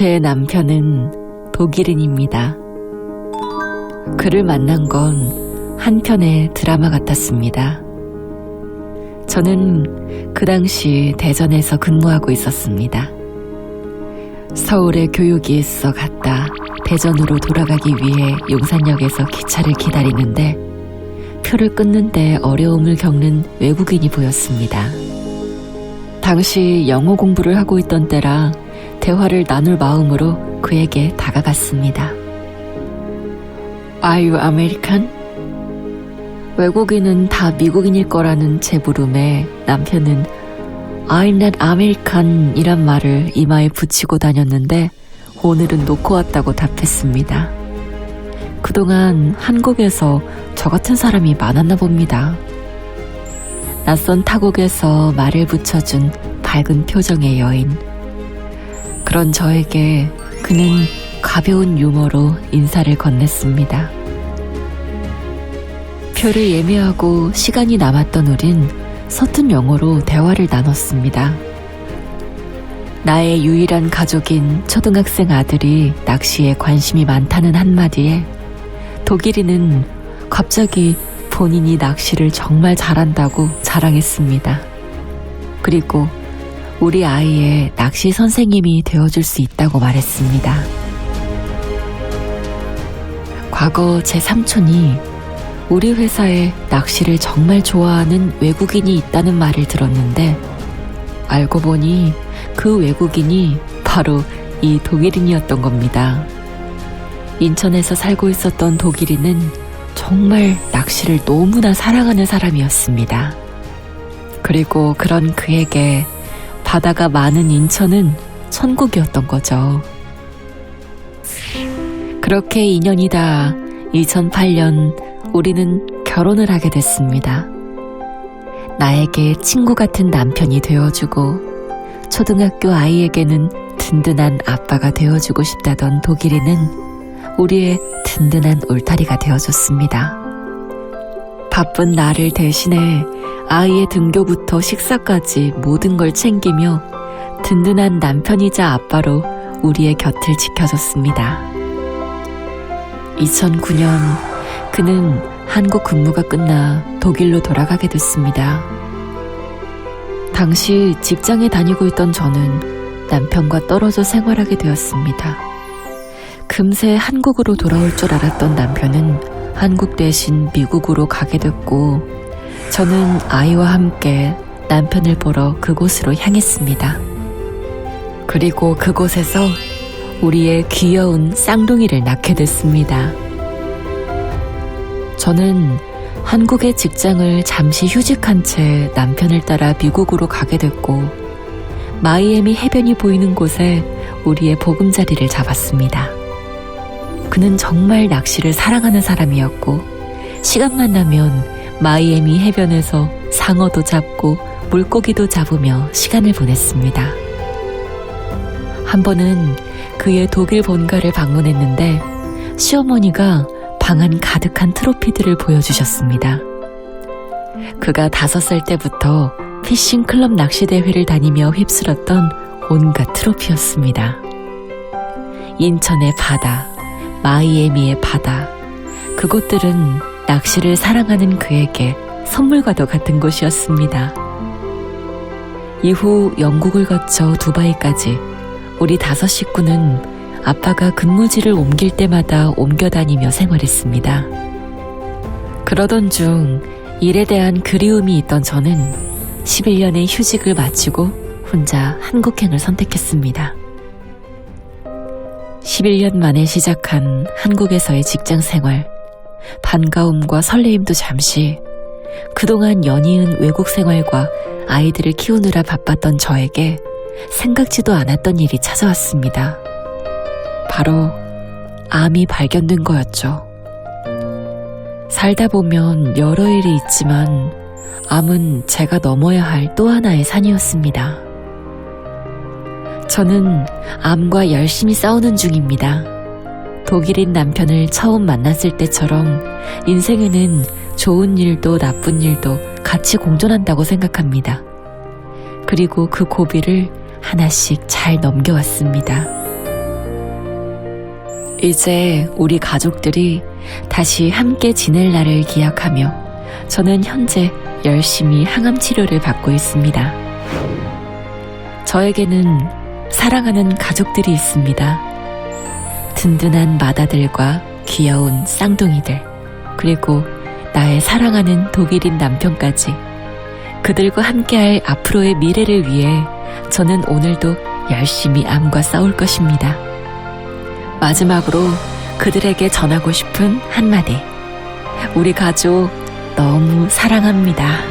제 남편은 독일인입니다. 그를 만난 건 한 편의 드라마 같았습니다. 저는 그 당시 대전에서 근무하고 있었습니다. 서울에 교육이 있어 갔다 대전으로 돌아가기 위해 용산역에서 기차를 기다리는데 표를 끊는데 어려움을 겪는 외국인이 보였습니다. 당시 영어 공부를 하고 있던 때라 대화를 나눌 마음으로 그에게 다가갔습니다. Are you American? 외국인은 다 미국인일 거라는 제 물음에 남편은 I'm not American 이란 말을 이마에 붙이고 다녔는데 오늘은 놓고 왔다고 답했습니다. 그동안 한국에서 저 같은 사람이 많았나 봅니다. 낯선 타국에서 말을 붙여준 밝은 표정의 여인. 그런 저에게 그는 가벼운 유머로 인사를 건넸습니다. 표를 예매하고 시간이 남았던 우린 서툰 영어로 대화를 나눴습니다. 나의 유일한 가족인 초등학생 아들이 낚시에 관심이 많다는 한마디에 독일인은 갑자기 본인이 낚시를 정말 잘한다고 자랑했습니다. 그리고 우리 아이의 낚시 선생님이 되어줄 수 있다고 말했습니다. 과거 제 삼촌이 우리 회사에 낚시를 정말 좋아하는 외국인이 있다는 말을 들었는데 알고 보니 그 외국인이 바로 이 독일인이었던 겁니다. 인천에서 살고 있었던 독일인은 정말 낚시를 너무나 사랑하는 사람이었습니다. 그리고 그런 그에게 바다가 많은 인천은 천국이었던 거죠. 그렇게 인연이 다 2008년 우리는 결혼을 하게 됐습니다. 나에게 친구 같은 남편이 되어주고 초등학교 아이에게는 든든한 아빠가 되어주고 싶다던 독일인은 우리의 든든한 울타리가 되어줬습니다. 바쁜 나를 대신해 아이의 등교부터 식사까지 모든 걸 챙기며 든든한 남편이자 아빠로 우리의 곁을 지켜줬습니다. 2009년 그는 한국 근무가 끝나 독일로 돌아가게 됐습니다. 당시 직장에 다니고 있던 저는 남편과 떨어져 생활하게 되었습니다. 금세 한국으로 돌아올 줄 알았던 남편은 한국 대신 미국으로 가게 됐고, 저는 아이와 함께 남편을 보러 그곳으로 향했습니다. 그리고 그곳에서 우리의 귀여운 쌍둥이를 낳게 됐습니다. 저는 한국의 직장을 잠시 휴직한 채 남편을 따라 미국으로 가게 됐고, 마이애미 해변이 보이는 곳에 우리의 보금자리를 잡았습니다. 그는 정말 낚시를 사랑하는 사람이었고, 시간만 나면 마이애미 해변에서 상어도 잡고 물고기도 잡으며 시간을 보냈습니다. 한 번은 그의 독일 본가를 방문했는데 시어머니가 방안 가득한 트로피들을 보여주셨습니다. 그가 다섯 살 때부터 피싱 클럽 낚시 대회를 다니며 휩쓸었던 온갖 트로피였습니다. 인천의 바다, 마이애미의 바다, 그곳들은 낚시를 사랑하는 그에게 선물과도 같은 곳이었습니다. 이후 영국을 거쳐 두바이까지 우리 다섯 식구는 아빠가 근무지를 옮길 때마다 옮겨 다니며 생활했습니다. 그러던 중 일에 대한 그리움이 있던 저는 11년의 휴직을 마치고 혼자 한국행을 선택했습니다. 11년 만에 시작한 한국에서의 직장 생활, 반가움과 설레임도 잠시, 그동안 연이은 외국 생활과 아이들을 키우느라 바빴던 저에게 생각지도 않았던 일이 찾아왔습니다. 바로 암이 발견된 거였죠. 살다 보면 여러 일이 있지만 암은 제가 넘어야 할 또 하나의 산이었습니다. 저는 암과 열심히 싸우는 중입니다. 독일인 남편을 처음 만났을 때처럼 인생에는 좋은 일도 나쁜 일도 같이 공존한다고 생각합니다. 그리고 그 고비를 하나씩 잘 넘겨왔습니다. 이제 우리 가족들이 다시 함께 지낼 날을 기약하며 저는 현재 열심히 항암 치료를 받고 있습니다. 저에게는 사랑하는 가족들이 있습니다. 든든한 맏아들과 귀여운 쌍둥이들, 그리고 나의 사랑하는 독일인 남편까지 그들과 함께할 앞으로의 미래를 위해 저는 오늘도 열심히 암과 싸울 것입니다. 마지막으로 그들에게 전하고 싶은 한마디. 우리 가족 너무 사랑합니다.